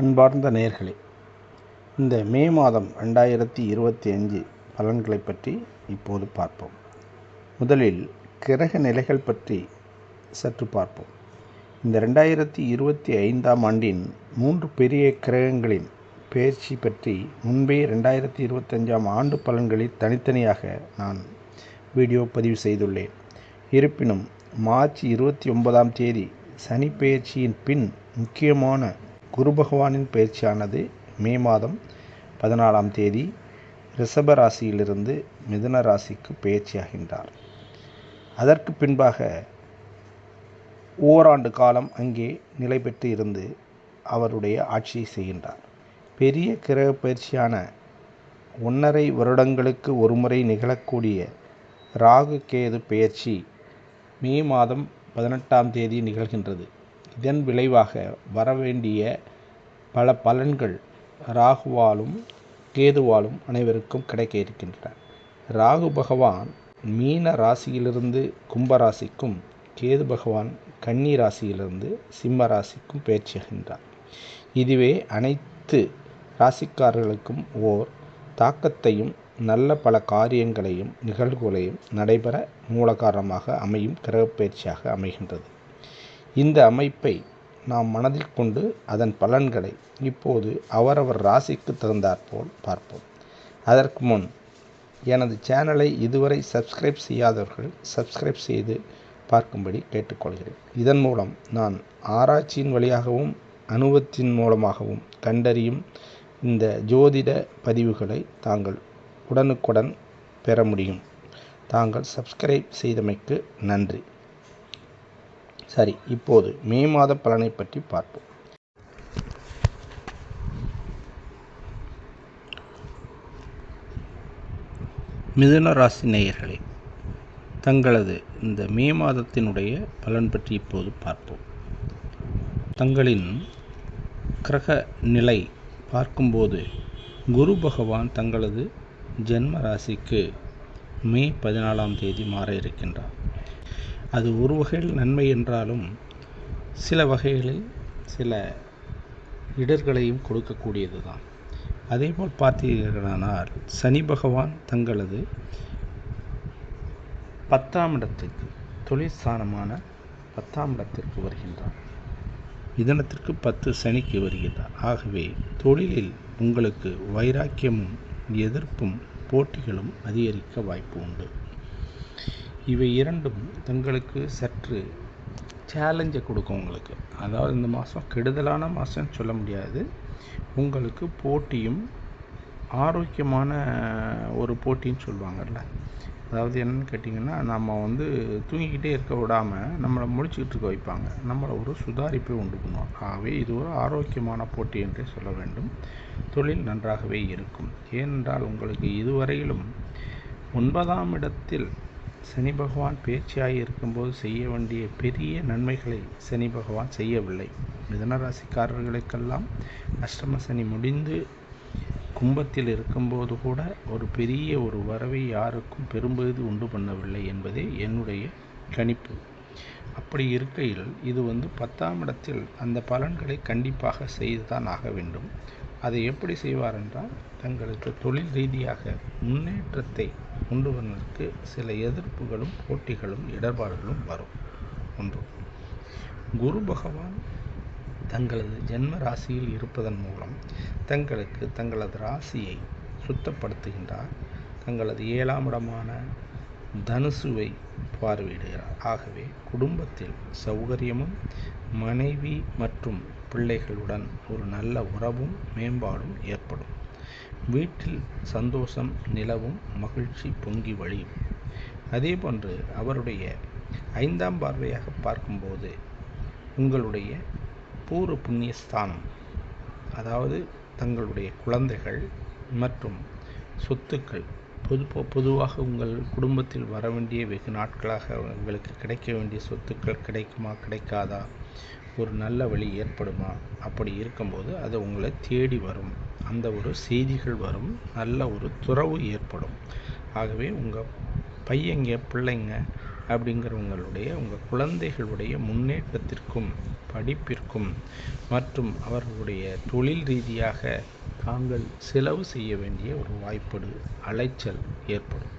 அன்பார்ந்த நேர்களே இந்த மே மாதம் ரெண்டாயிரத்தி இருபத்தி அஞ்சு பலன்களை பற்றி இப்போது பார்ப்போம். முதலில் கிரக நிலைகள் பற்றி சற்று பார்ப்போம். இந்த ரெண்டாயிரத்தி இருபத்தி ஐந்தாம் ஆண்டின் மூன்று பெரிய கிரகங்களின் பெயர்ச்சி பற்றி முன்பே ரெண்டாயிரத்தி இருபத்தஞ்சாம் ஆண்டு பலன்களில் தனித்தனியாக நான் வீடியோ பதிவு செய்துள்ளேன். இருப்பினும் மார்ச் இருபத்தி ஒன்பதாம் தேதி சனி பெயர்ச்சியின் பின் முக்கியமான குரு பகவானின் பயிற்சியானது மே மாதம் பதினாலாம் தேதி ரிஷப ராசியிலிருந்து மிதுன ராசிக்கு பயிற்சியாகின்றார் அதற்கு பின்பாக ஓராண்டு காலம் அங்கே நிலை பெற்று இருந்து அவருடைய ஆட்சியை செய்கின்றார். பெரிய கிரக பயிற்சியான ஒன்றரை வருடங்களுக்கு ஒருமுறை நிகழக்கூடிய ராகு கேது பெயர்ச்சி மே மாதம் பதினெட்டாம் தேதி நிகழ்கின்றது. இதன் விளைவாக வரவேண்டிய பல பலன்கள் ராகுவாலும் கேதுவாலும் அனைவருக்கும் கிடைக்க இருக்கின்றன ராகு பகவான் மீன ராசியிலிருந்து கும்பராசிக்கும் கேது பகவான் கன்னி ராசியிலிருந்து சிம்ம ராசிக்கும் பயிற்சியாகின்றார் இதுவே அனைத்து ராசிக்காரர்களுக்கும் ஓர் தாக்கத்தையும் நல்ல பல காரியங்களையும் நிகழ்வுகளையும் நடைபெற மூல காரணமாக அமையும் கிரகப்பயிற்சியாக அமைகின்றது. இந்த அமைப்பை நாம் மனதில் கொண்டு அதன் பலன்களை இப்போது அவரவர் ராசிக்கு தகுந்தாற்போல் பார்ப்போம். அதற்கு முன் எனது சேனலை இதுவரை சப்ஸ்கிரைப் செய்யாதவர்கள் சப்ஸ்கிரைப் செய்து பார்க்கும்படி கேட்டுக்கொள்கிறேன். இதன் மூலம் நான் ஆராய்ச்சியின் வழியாகவும் அனுபவத்தின் மூலமாகவும் கண்டறியும் இந்த ஜோதிட பதிவுகளை தாங்கள் உடனுக்குடன் பெற முடியும். தாங்கள் சப்ஸ்கிரைப் செய்தமைக்கு நன்றி. சரி இப்போது மே மாத பலனை பற்றி பார்ப்போம். மிதுன ராசி நேயர்களே தங்களது இந்த மே மாதத்தினுடைய பலன் பற்றி இப்போது பார்ப்போம். தங்களின் கிரக நிலை பார்க்கும்போது குரு பகவான் தங்களது ஜென்ம ராசிக்கு மே பதினாலாம் தேதி மாற இருக்கின்றார். அது ஒரு வகையில் நன்மை என்றாலும் சில வகைகளில் சில இடர்களையும் கொடுக்கக்கூடியது தான் அதேபோல் பார்த்தீர்களானால் சனி பகவான் தங்களது பத்தாம் இடத்துக்கு தொழிற்சானமான பத்தாம் இடத்திற்கு வருகின்றார். இதனத்திற்கு பத்து சனிக்கு வருகிறார். ஆகவே தொழிலில் உங்களுக்கு வைராக்கியமும் எதிர்ப்பும் போட்டிகளும் அதிகரிக்க வாய்ப்பு உண்டு. இவை இரண்டும் தங்களுக்கு சற்று சேலஞ்சை கொடுக்கும் உங்களுக்கு. அதாவது இந்த மாதம் கெடுதலான மாதம்னு சொல்ல முடியாது. உங்களுக்கு போட்டியும் ஆரோக்கியமான ஒரு போட்டின்னு சொல்லுவாங்கல்ல. அதாவது என்னென்னு கேட்டிங்கன்னா நம்ம வந்து தூங்கிக்கிட்டே இருக்க விடாமல் நம்மளை முடிச்சுக்கிட்டு இருக்க வைப்பாங்க. நம்மளை ஒரு சுதாரிப்பை உண்டு பண்ணுவோம் ஆகவே இது ஒரு ஆரோக்கியமான போட்டி என்றே சொல்ல வேண்டும். தொழில் நன்றாகவே இருக்கும். ஏனென்றால் உங்களுக்கு இதுவரையிலும் ஒன்பதாம் இடத்தில் சனி பகவான் பேச்சியாகி இருக்கும்போது செய்ய வேண்டிய பெரிய நன்மைகளை சனி பகவான் செய்யவில்லை. மிதனராசிக்காரர்களுக்கெல்லாம் அஷ்டம சனி முடிந்து கும்பத்தில் இருக்கும்போது கூட ஒரு பெரிய ஒரு வரவை யாருக்கும் பெரும்பகுதி உண்டு பண்ணவில்லை என்பதே என்னுடைய கணிப்பு. அப்படி இருக்கையில் இது வந்து பத்தாம் இடத்தில் அந்த பலன்களை கண்டிப்பாக செய்துதான் ஆக வேண்டும். அதை எப்படி செய்வார் என்றால் தங்களுக்கு தொழில் ரீதியாக முன்னேற்றத்தை கொண்டு வருவதற்கு சில எதிர்ப்புகளும் போட்டிகளும் இடர்பாடுகளும் வரும். ஒன்று குரு பகவான் தங்களது ஜென்ம ராசியில் இருப்பதன் மூலம் தங்களுக்கு தங்களது ராசியை சுத்தப்படுத்துகின்றார். தங்களது ஏழாம் இடமான தனுசுவை பார்வையிடுகிறார். ஆகவே குடும்பத்தில் சௌகரியமும் மனைவி மற்றும் பிள்ளைகளுடன் ஒரு நல்ல உறவும் மேம்பாடும் ஏற்படும். வீட்டில் சந்தோஷம் நிலவும் மகிழ்ச்சி பொங்கி வழியும். அதேபோன்று அவருடைய ஐந்தாம் பார்வையாக பார்க்கும்போது உங்களுடைய பூர்வ புண்ணிய ஸ்தானம் அதாவது தங்களுடைய குழந்தைகள் மற்றும் சொத்துக்கள் பொது பொதுவாக உங்கள் குடும்பத்தில் வர வேண்டிய வெகு நாட்களாக உங்களுக்கு கிடைக்க வேண்டிய சொத்துக்கள் கிடைக்குமா கிடைக்காதா? ஒரு நல்ல வழி ஏற்படுமா? அப்படி இருக்கும்போது அது உங்களை தேடி வரும். அந்த ஒரு செய்திகள் வரும். நல்ல ஒரு துறவு ஏற்படும். ஆகவே உங்கள் பையங்க பிள்ளைங்க அப்படிங்கிறவங்களுடைய உங்கள் குழந்தைகளுடைய முன்னேற்றத்திற்கும் படிப்பிற்கும் மற்றும் அவர்களுடைய தொழில் ரீதியாக தாங்கள் செலவு செய்ய வேண்டிய ஒரு வாய்ப்படு அலைச்சல் ஏற்படும்.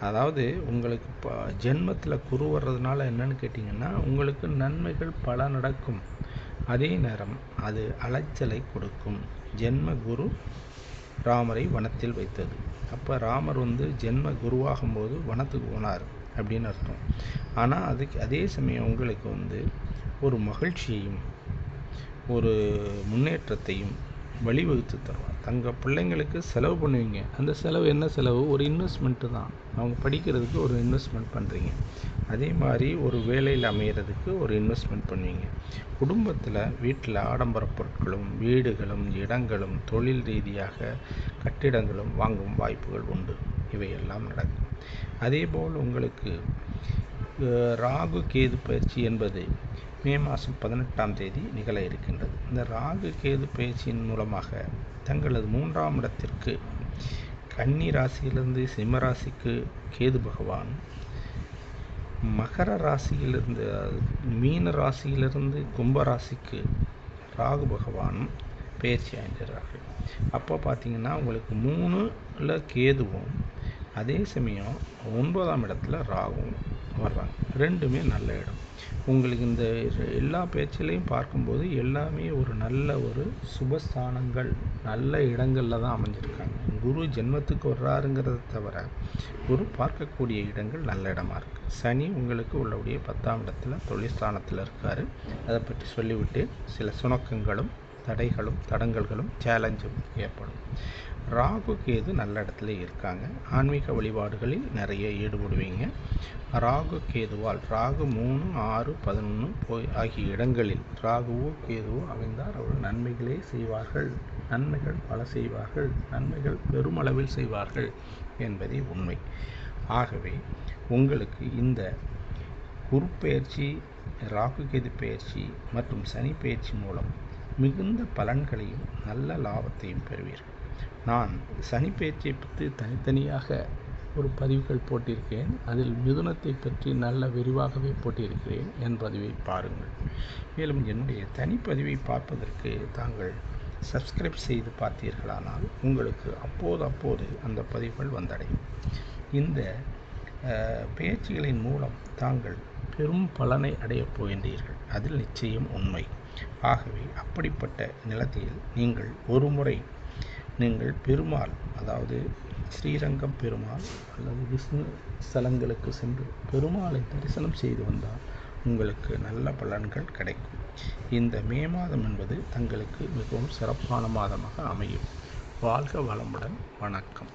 அதாவது உங்களுக்கு இப்போ ஜென்மத்தில் குரு வர்றதுனால என்னன்னு கேட்டிங்கன்னா உங்களுக்கு நன்மைகள் பல நடக்கும். அதே நேரம் அது அலைச்சலை கொடுக்கும். ஜென்ம குரு ராமரை வனத்தில் வைத்தது. அப்போ ராமர் வந்து ஜென்ம குருவாகும்போது வனத்துக்கு போனார். அப்படின்னு அர்த்தம். ஆனால் அதுக்கு அதே சமயம் உங்களுக்கு வந்து ஒரு மகிழ்ச்சியையும் ஒரு முன்னேற்றத்தையும் வழிவகுத்து தருவார். தங்கள் பிள்ளைங்களுக்கு செலவு பண்ணுவீங்க. அந்த செலவு என்ன செலவு? ஒரு இன்வெஸ்ட்மெண்ட்டு தான். அவங்க படிக்கிறதுக்கு ஒரு இன்வெஸ்ட்மெண்ட் பண்ணுறீங்க அதே மாதிரி ஒரு வேலையில் அமையிறதுக்கு ஒரு இன்வெஸ்ட்மெண்ட் பண்ணுவீங்க. குடும்பத்தில் வீட்டில் ஆடம்பர பொருட்களும் வீடுகளும் இடங்களும் தொழில் ரீதியாக கட்டிடங்களும் வாங்கும் வாய்ப்புகள் உண்டு. இவையெல்லாம் நடக்கும். அதேபோல் உங்களுக்கு ராகு கேது பயிற்சி என்பது மே மாதம் பதினெட்டாம் தேதி நிகழ இருக்கின்றது. இந்த ராகு கேது பயிற்சியின் மூலமாக தங்களது மூன்றாம் இடத்திற்கு கன்னி ராசியிலிருந்து சிம்மராசிக்கு கேது பகவான் மகர ராசியிலிருந்து மீன ராசியிலிருந்து கும்ப ராசிக்கு ராகு பகவானும் பயிற்சி அடைஞ்சிடறார்கள் அப்போ பார்த்தீங்கன்னா உங்களுக்கு மூணுல கேதுவும் அதே சமயம் ஒன்பதாம் இடத்துல ராகுவும் வர்றாங்க. ரெண்டுமே நல்ல இடம். உங்களுக்கு இந்த எல்லா பேச்சிலையும் பார்க்கும்போது எல்லாமே ஒரு நல்ல ஒரு சுபஸ்தானங்கள் நல்ல இடங்களில் தான் அமைஞ்சிருக்காங்க. குரு ஜென்மத்துக்கு வர்றாருங்கிறத தவிர குரு பார்க்கக்கூடிய இடங்கள் நல்ல இடமா இருக்குது சனி உங்களுக்கு உள்ளபடியே பத்தாம் இடத்துல தொழில் ஸ்தானத்தில் இருக்கார். அதை பற்றி சொல்லிவிட்டு சில சுணக்கங்களும் தடைகளும் தடங்கல்களும் சேலஞ்சும் ஏற்படும். ராகு கேது நல்ல இடத்துல இருக்காங்க. ஆன்மீக வழிபாடுகளில் நிறைய ஈடுபடுவீங்க. ராகு கேதுவால் ராகு மூணு ஆறு பதினொன்று போய் ஆகிய இடங்களில் ராகுவோ கேதுவோ அமைந்தால் அவர்கள் நன்மைகளே செய்வார்கள். நன்மைகள் பல செய்வார்கள். நன்மைகள் பெருமளவில் செய்வார்கள் என்பதே உண்மை. ஆகவே உங்களுக்கு இந்த குருப்பெயர்ச்சி ராகு கேது பயிற்சி மற்றும் சனி பயிற்சி மூலம் மிகுந்த பலன்களையும் நல்ல லாபத்தையும் பெறுவீர்கள். நான் சனி பேச்சை பற்றி தனித்தனியாக ஒரு பதிவுகள் போட்டிருக்கேன் அதில் மிதுனத்தை பற்றி நல்ல விரிவாகவே போட்டிருக்கிறேன் என் பதிவை பாருங்கள். மேலும் என்னுடைய தனிப்பதிவை பார்ப்பதற்கு தாங்கள் சப்ஸ்கிரைப் செய்து பார்த்தீர்களானால் உங்களுக்கு அப்போது அப்போது அந்த பதிவுகள் வந்தடையும். இந்த பேச்சுகளின் மூலம் தாங்கள் பெரும் பலனை அடையப் போகின்றீர்கள். அதில் நிச்சயம் உண்மை. ஆகவே அப்படிப்பட்ட நிலத்தில் நீங்கள் ஒரு முறை நீங்கள் பெருமாள் அதாவது ஸ்ரீரங்கம் பெருமாள் அல்லது விஷ்ணு ஸ்தலங்களுக்கு சென்று பெருமாளை தரிசனம் செய்து வந்தால் உங்களுக்கு நல்ல பலன்கள் கிடைக்கும். இந்த மே மாதம் என்பது தங்களுக்கு மிகவும் சிறப்பான மாதமாக அமையும். வாழ்க வளமுடன். வணக்கம்.